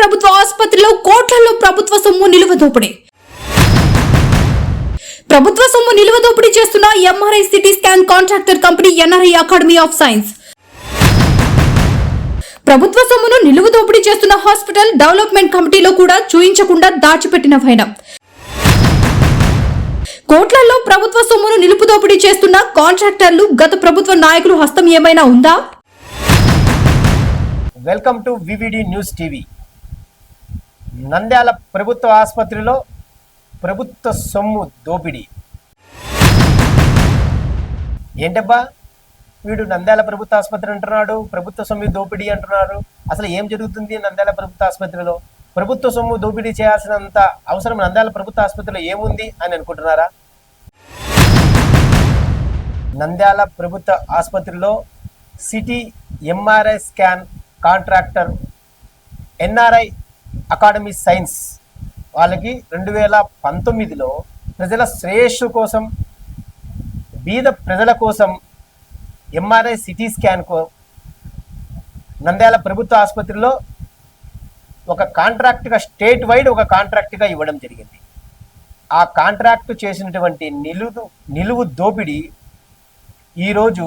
ప్రభుత్వ ఆసుపత్రిలో కోట్లలో ప్రభుత్వ సొమ్ము నిలువ దోపిడీ. ప్రభుత్వ సొమ్ము నిలువ దోపిడీ చేస్తున్న MRI CT scan contractor company NRI academy of science. ప్రభుత్వ సొమ్మును నిలువ దోపిడీ చేస్తున్న హాస్పిటల్ డెవలప్మెంట్ కమిటీలో కూడా చూయించకుండా దాచిపెట్టిన వైనం కోట్లలో ప్రభుత్వ సొమ్మును నిలుపు దోపిడీ చేస్తున్న కాంట్రాక్టర్లు గత ప్రభుత్వ నాయకులు హస్తం ఏమైనా ఉందా? Welcome to VVD news TV. Nandyal ప్రభుత్వ ఆసుపత్రిలో ప్రభుత్వ సొమ్ము దోపిడీ. ఏంటబ్బా? వీడు నంద్యాల ప్రభుత్వ ఆసుపత్రి అంటున్నాడు ప్రభుత్వ సొమ్ము దోపిడీ అంటున్నారు. అసలు ఏం జరుగుతుంది నంద్యాల ప్రభుత్వ ఆసుపత్రిలో? ప్రభుత్వ సొమ్ము దోపిడీ చేయాల్సినంత అవసరం నంద్యాల ప్రభుత్వ ఆసుపత్రిలో ఏముంది అని అనుకుంటున్నారా? నంద్యాల ప్రభుత్వ ఆసుపత్రిలో CT MRI scan contractor NRI academy science వాళ్ళకి రెండు వేల పంతొమ్మిదిలో ప్రజల శ్రేయస్సు కోసం బీద ప్రజల కోసం ఎంఆర్ఐ సిటీ స్కాన్ కో నంద్యాల ప్రభుత్వ ఆసుపత్రిలో ఒక కాంట్రాక్ట్గా స్టేట్ వైడ్ ఒక కాంట్రాక్ట్గా ఇవ్వడం జరిగింది. ఆ కాంట్రాక్ట్ చేసినటువంటి నిలువు నిలువు దోపిడీ ఈరోజు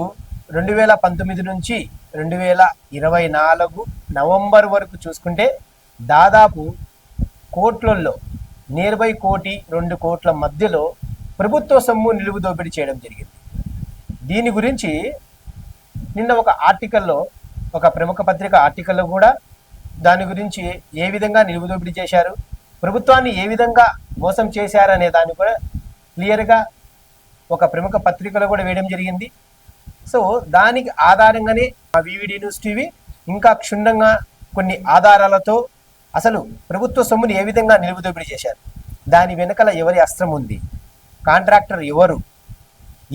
రెండు వేల పంతొమ్మిది నుంచి రెండు వేల ఇరవై నాలుగు నవంబర్ వరకు చూసుకుంటే దాదాపు కోట్లల్లో నియర్ కోటి రెండు కోట్ల మధ్యలో ప్రభుత్వ సొమ్ము నిలువు దోపిడీ చేయడం జరిగింది. దీని గురించి నిన్న ఒక ఆర్టికల్లో ఒక ప్రముఖ పత్రిక ఆర్టికల్లో కూడా దాని గురించి ఏ విధంగా నిలువు దోపిడీ చేశారు ప్రభుత్వాన్ని ఏ విధంగా మోసం చేశారనే దాన్ని కూడా క్లియర్గా ఒక ప్రముఖ పత్రికలో కూడా వేయడం జరిగింది. సో దానికి ఆధారంగానే మా వివిడి న్యూస్ టీవీ ఇంకా క్షుణ్ణంగా కొన్ని ఆధారాలతో అసలు ప్రభుత్వ సొమ్ముని ఏ విధంగా నిలుపుదోపిడీ చేశారు? దాని వెనుకల ఎవరి అస్త్రం ఉంది? కాంట్రాక్టర్ ఎవరు?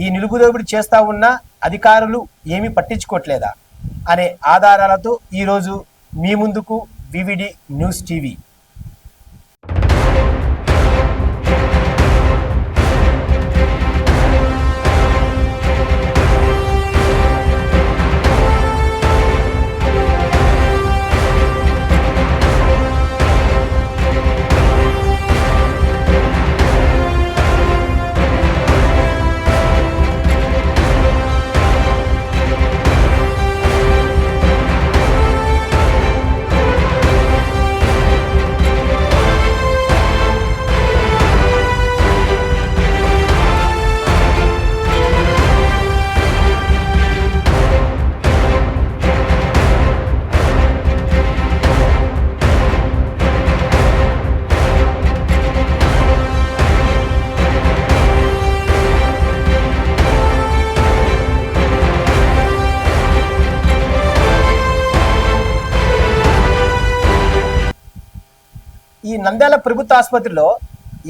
ఈ నిలుపుదోపిడీ చేస్తా ఉన్న అధికారులు ఏమీ పట్టించుకోవట్లేదా? అనే ఆధారాలతో ఈరోజు మీ ముందుకు వివిడి న్యూస్ టీవీ. ఈ నంద్యాల ప్రభుత్వ ఆసుపత్రిలో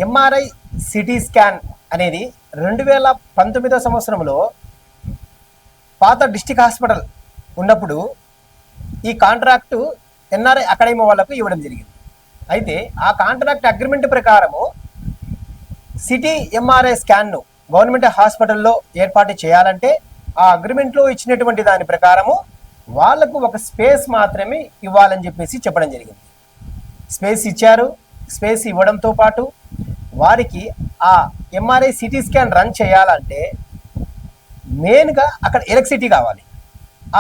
ఎంఆర్ఐ సిటీ స్కాన్ అనేది రెండు వేల పంతొమ్మిదో సంవత్సరంలో పాత డిస్టిక్ హాస్పిటల్ ఉన్నప్పుడు ఈ కాంట్రాక్టు ఎన్ఆర్ఐ అకాడమీ వాళ్ళకు ఇవ్వడం జరిగింది. అయితే ఆ కాంట్రాక్ట్ అగ్రిమెంట్ ప్రకారము సిటీ ఎంఆర్ఐ స్కాన్ను గవర్నమెంట్ హాస్పిటల్లో ఏర్పాటు చేయాలంటే ఆ అగ్రిమెంట్లో ఇచ్చినటువంటి దాని ప్రకారము వాళ్ళకు ఒక స్పేస్ మాత్రమే ఇవ్వాలని చెప్పేసి చెప్పడం జరిగింది. స్పేస్ ఇచ్చారు స్పేస్ ఇవ్వడంతో పాటు వారికి ఆ ఎంఆర్ఐ సిటీ స్కాన్ రన్ చేయాలంటే మెయిన్గా అక్కడ ఎలక్ట్రిసిటీ కావాలి.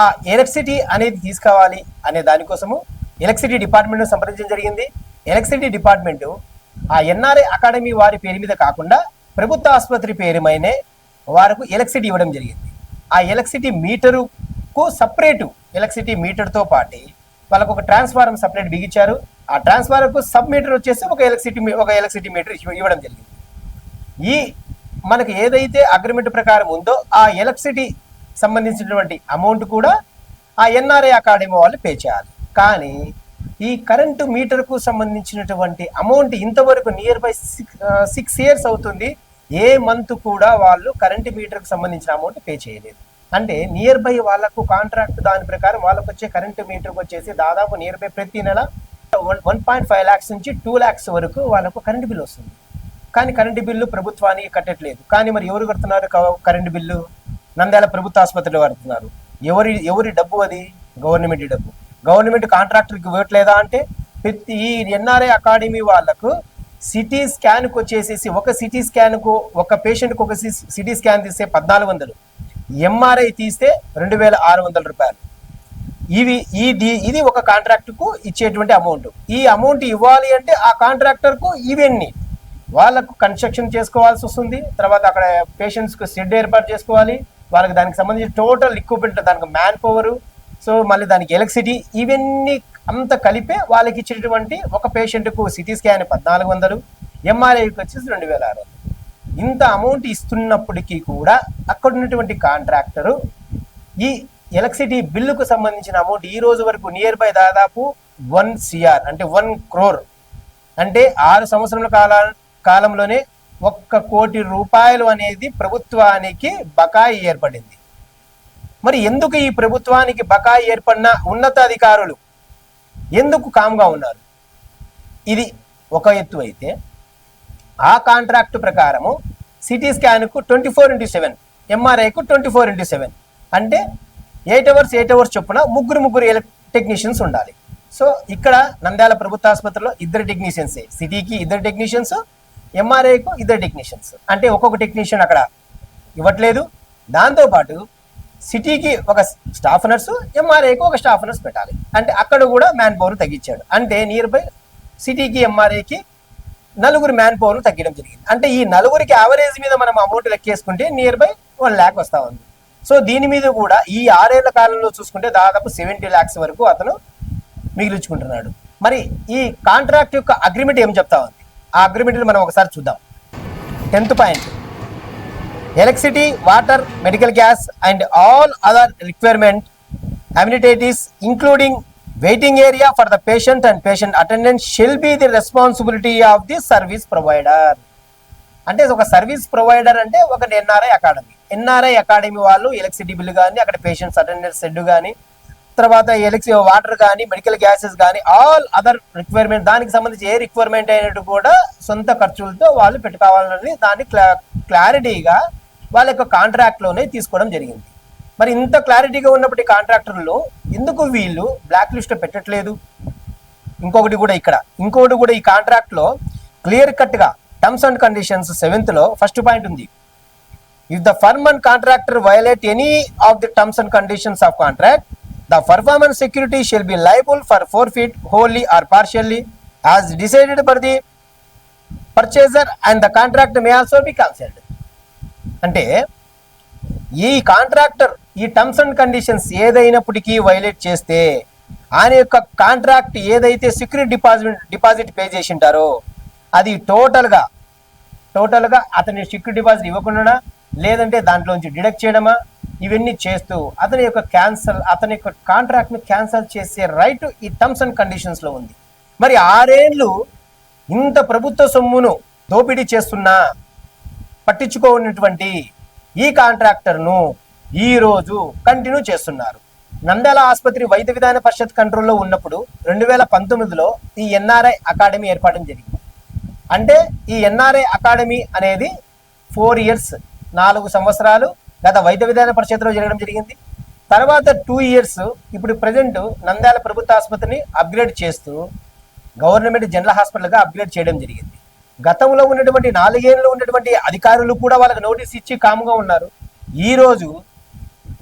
ఆ ఎలక్ట్రిసిటీ అనేది తీసుకోవాలి అనే దానికోసము ఎలక్ట్రిసిటీ డిపార్ట్మెంట్ను సంప్రదించడం జరిగింది. ఎలక్ట్రిసిటీ డిపార్ట్మెంటు ఆ ఎన్ఆర్ఐ అకాడమీ వారి పేరు మీద కాకుండా ప్రభుత్వ ఆసుపత్రి పేరు మీదనే వారికి ఎలక్ట్రిసిటీ ఇవ్వడం జరిగింది. ఆ ఎలక్ట్రిసిటీ మీటరుకు సపరేటు ఎలక్ట్రిసిటీ మీటర్తో పాటు వాళ్ళకు ఒక ట్రాన్స్ఫారం సపరేట్ బిగించారు ఆ ట్రాన్స్ఫార్మర్కు సబ్ మీటర్ వచ్చేసి ఒక ఎలక్ట్రిసిటీ ఒక ఎలక్ట్రిసిటీ మీటర్ ఇవ్వడం జరిగింది. ఈ మనకు ఏదైతే అగ్రిమెంట్ ప్రకారం ఉందో ఆ ఎలక్ట్రిసిటీ సంబంధించినటువంటి అమౌంట్ కూడా ఆ ఎన్ఆర్ఐ అకాడమీ వాళ్ళు పే చేయాలి. కానీ ఈ కరెంటు మీటర్కు సంబంధించినటువంటి అమౌంట్ ఇంతవరకు నియర్ బై సిక్స్ ఇయర్స్ అవుతుంది. ఏ మంత్ కూడా వాళ్ళు కరెంటు మీటర్కు సంబంధించిన అమౌంట్ పే చేయలేదు. అంటే నియర్ బై వాళ్ళకు కాంట్రాక్ట్ దాని ప్రకారం వాళ్ళకు వచ్చే కరెంటు మీటర్కి వచ్చేసి దాదాపు నియర్ బై ప్రతి నెల వన్ పాయింట్ ఫైవ్ ల్యాక్స్ నుంచి టూ ల్యాక్స్ వరకు వాళ్ళకు కరెంటు బిల్ వస్తుంది. కానీ కరెంటు బిల్లు ప్రభుత్వానికి కట్టట్లేదు. కానీ మరి ఎవరు కడుతున్నారు క- కరెంటు బిల్లు నంద్యాల ప్రభుత్వ ఆసుపత్రిలో కడుతున్నారు. ఎవరి ఎవరి డబ్బు అది? గవర్నమెంట్ డబ్బు. గవర్నమెంట్ కాంట్రాక్టర్కి ఇవ్వట్లేదా అంటే ప్రతి ఈ ఎన్ఆర్ఐ అకాడమీ వాళ్ళకు సిటీ స్కాన్కి వచ్చేసేసి ఒక సిటీ స్కాన్కు ఒక పేషెంట్కి ఒక సిటీ స్కాన్ తీస్తే పద్నాలుగు వందలు. ఎంఆర్ఐ తీస్తే రెండు వేల ఆరు వందల రూపాయలు. ఇవి ఈ ఇది ఒక కాంట్రాక్టుకు ఇచ్చేటువంటి అమౌంట్. ఈ అమౌంట్ ఇవ్వాలి అంటే ఆ కాంట్రాక్టర్కు ఇవన్నీ? వాళ్ళకు కన్స్ట్రక్షన్ చేసుకోవాల్సి వస్తుంది తర్వాత అక్కడ పేషెంట్స్కు షెడ్ ఏర్పాటు చేసుకోవాలి వాళ్ళకి దానికి సంబంధించి టోటల్ ఎక్విప్మెంట్ దానికి మ్యాన్ పవరు సో మళ్ళీ దానికి ఎలక్ట్రిసిటీ ఇవన్నీ అంత కలిపే వాళ్ళకి ఇచ్చేటువంటి ఒక పేషెంట్కు సిటీ స్కాన్ పద్నాలుగు వందలు ఎంఆర్ఐకి వచ్చేసి రెండు వేల ఆరు వందలు. ఇంత అమౌంట్ ఇస్తున్నప్పటికీ కూడా అక్కడ ఉన్నటువంటి కాంట్రాక్టరు ఈ ఎలక్ట్రిసిటీ బిల్లుకు సంబంధించిన అమౌంట్ ఈ రోజు వరకు నియర్ బై దాదాపు వన్ సిఆర్ అంటే వన్ క్రోర్. అంటే ఆరు సంవత్సరాల కాల కాలంలోనే ఒక్క కోటి రూపాయలు అనేది ప్రభుత్వానికి బకాయి ఏర్పడింది. మరి ఎందుకు ఈ ప్రభుత్వానికి బకాయి ఏర్పడిన ఉన్నతాధికారులు ఎందుకు కామ్గా ఉన్నారు? ఇది ఒక ఎత్తు అయితే ఆ కాంట్రాక్టు ప్రకారము సిటీ స్కాన్కు ట్వంటీ ఫోర్ ఇంటూ సెవెన్ ఎంఆర్ఐకు ట్వంటీ ఫోర్ ఇంటూ సెవెన్. అంటే ఎయిట్ అవర్స్ ఎయిట్ అవర్స్ చొప్పున ముగ్గురు ముగ్గురు టెక్నీషియన్స్ ఉండాలి. సో ఇక్కడ నంద్యాల ప్రభుత్వ ఆసుపత్రిలో ఇద్దరు టెక్నీషియన్సే సిటీకి ఇద్దరు టెక్నీషియన్స్ ఎంఆర్ఐకు ఇద్దరు టెక్నీషియన్స్ అంటే ఒక్కొక్క టెక్నీషియన్ అక్కడ ఇవ్వట్లేదు. దాంతోపాటు సిటీకి ఒక స్టాఫ్ నర్సు ఎంఆర్ఐకి ఒక స్టాఫ్ నర్స్ పెట్టాలి. అంటే అక్కడ కూడా మ్యాన్ పవర్ తగ్గించాడు. అంటే నియర్ బై సిటీకి ఎంఆర్ఐకి నలుగురు మ్యాన్ పవర్ తగ్గడం జరిగింది. అంటే ఈ నలుగురికి యావరేజ్ మీద మనం అమౌంట్ లెక్కేసుకుంటే నియర్ బై వన్ ల్యాక్ వస్తా ఉంది. సో దీని మీద కూడా ఈ ఆరేళ్ళ కాలంలో చూసుకుంటే దాదాపు సెవెంటీ ల్యాక్స్ వరకు అతను మిగిలించుకుంటున్నాడు. మరి ఈ కాంట్రాక్ట్ యొక్క అగ్రిమెంట్ ఏం చెప్తా ఉంది? ఆ అగ్రిమెంట్ని మనం ఒకసారి చూద్దాం. Tenth point. Electricity water medical gas and all other requirement amenities including waiting area for the patient and patient attendance shall be the responsibility of the service provider అంటే ఒక సర్వీస్ ప్రొవైడర్ అంటే ఒక ఎన్ఆర్ఐ అకాడమీ ఎన్ఆర్ఐ అకాడమీ వాళ్ళు electricity bill కానీ అక్కడ patients attendance shed కానీ తర్వాత ఎలక్ట్రి water కానీ మెడికల్ గ్యాసెస్ కానీ ఆల్ అదర్ రిక్వైర్మెంట్ దానికి సంబంధించి ఏ రిక్వైర్మెంట్ అయినట్టు కూడా సొంత ఖర్చులతో వాళ్ళు పెట్టుకోవాలని దాన్ని క్లా క్లారిటీగా వాళ్ళ యొక్క కాంట్రాక్ట్లోనే తీసుకోవడం జరిగింది. మరి ఇంత క్లారిటీగా ఉన్నప్పటి కాంట్రాక్టర్లు ఎందుకు వీళ్ళు బ్లాక్ లిస్ట్ పెట్టట్లేదు? ఇంకొకటి కూడా ఇక్కడ. ఇంకొకటి కూడా ఈ కాంట్రాక్ట్లో క్లియర్ కట్గా టర్మ్స్ అండ్ కండిషన్స్ సెవెంత్లో ఫస్ట్ పాయింట్ ఉంది. If the firm and contractor violate any of the terms and conditions of contract the performance security shall be liable for forfeit wholly or partially as decided for the purchaser and the contract may also be cancelled అంటే ఈ contractor ఈ terms and conditions ఏదైనప్పటికీ violate చేస్తే ఆయన యొక్క contract ఏదైతే security deposit deposit pay చేసి ఉంటారో అది టోటల్గా టోటల్గా అతని సెక్యూరిటీ డిపాజిట్ ఇవ్వకుండా లేదంటే దాంట్లోంచి డిడక్ట్ చేయడమా? ఇవన్నీ చేస్తూ అతని యొక్క క్యాన్సల్ అతని యొక్క కాంట్రాక్ట్ని క్యాన్సల్ చేసే రైట్ ఈ టర్మ్స్ అండ్ కండిషన్స్లో ఉంది. మరి ఆరేళ్ళు ఇంత ప్రభుత్వ సొమ్మును దోపిడీ చేస్తున్నా పట్టించుకోనటువంటి ఈ కాంట్రాక్టర్ను ఈ రోజు కంటిన్యూ చేస్తున్నారు. నంద్యాల ఆసుపత్రి వైద్య విధాన పరిషత్ కంట్రోల్లో ఉన్నప్పుడు రెండు వేల పంతొమ్మిదిలో ఈ ఎన్ఆర్ఐ అకాడమీ ఏర్పడడం జరిగింది. అంటే ఈ ఎన్ఆర్ఐ అకాడమీ అనేది ఫోర్ ఇయర్స్ నాలుగు సంవత్సరాలు గత వైద్య విధాన పరిషత్లో జరగడం జరిగింది. తర్వాత టూ ఇయర్స్ ఇప్పుడు ప్రజెంట్ నంద్యాల ప్రభుత్వ ఆసుపత్రిని అప్గ్రేడ్ చేస్తూ గవర్నమెంట్ జనరల్ హాస్పిటల్గా అప్గ్రేడ్ చేయడం జరిగింది. గతంలో ఉన్నటువంటి నాలుగేళ్ళు ఉన్నటువంటి అధికారులు కూడా వాళ్ళకి నోటీస్ ఇచ్చి కామ్గా ఉన్నారు. ఈరోజు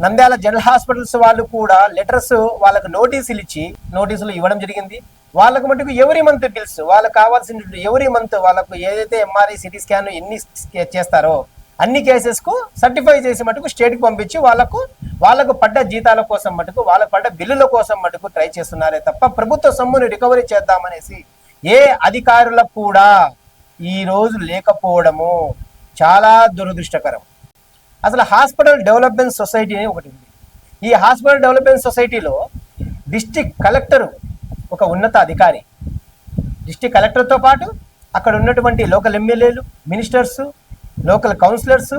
నంద్యాల జనరల్ హాస్పిటల్స్ వాళ్ళు కూడా లెటర్స్ వాళ్ళకు నోటీసులు ఇచ్చి నోటీసులు ఇవ్వడం జరిగింది. వాళ్ళకు మటుకు ఎవరి మంత్ బిల్స్ వాళ్ళకి కావాల్సిన ఎవరి మంత్ వాళ్ళకు ఏదైతే ఎంఆర్ఐ సిటీ స్కాన్ ఎన్ని చేస్తారో అన్ని కేసెస్కు సర్టిఫై చేసి మటుకు స్టేట్కి పంపించి వాళ్ళకు వాళ్ళకు పడ్డ జీతాల కోసం మటుకు వాళ్ళకు పడ్డ బిల్లుల కోసం మటుకు ట్రై చేస్తున్నారే తప్ప ప్రభుత్వ సొమ్ముని రికవరీ చేద్దామనేసి ఏ అధికారులకు కూడా ఈ రోజు లేకపోవడము చాలా దురదృష్టకరం. అసలు హాస్పిటల్ డెవలప్మెంట్ సొసైటీ అని ఒకటి ఉంది. ఈ హాస్పిటల్ డెవలప్మెంట్ సొసైటీలో డిస్టిక్ కలెక్టర్ ఒక ఉన్నత అధికారి. డిస్టిక్ కలెక్టర్తో పాటు అక్కడ ఉన్నటువంటి లోకల్ ఎమ్మెల్యేలు మినిస్టర్స్ లోకల్ కౌన్సిలర్స్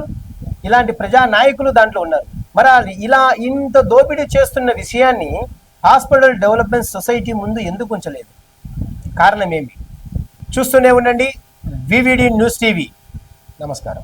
ఇలాంటి ప్రజా నాయకులు దాంట్లో ఉన్నారు. మరి అది ఇలా ఇంత దోపిడీ చేస్తున్న విషయాన్ని హాస్పిటల్ డెవలప్మెంట్ సొసైటీ ముందు ఎందుకు ఉంచలేదు? కారణం ఏమి? చూస్తూనే ఉండండి. VVD news TV. నమస్కారం.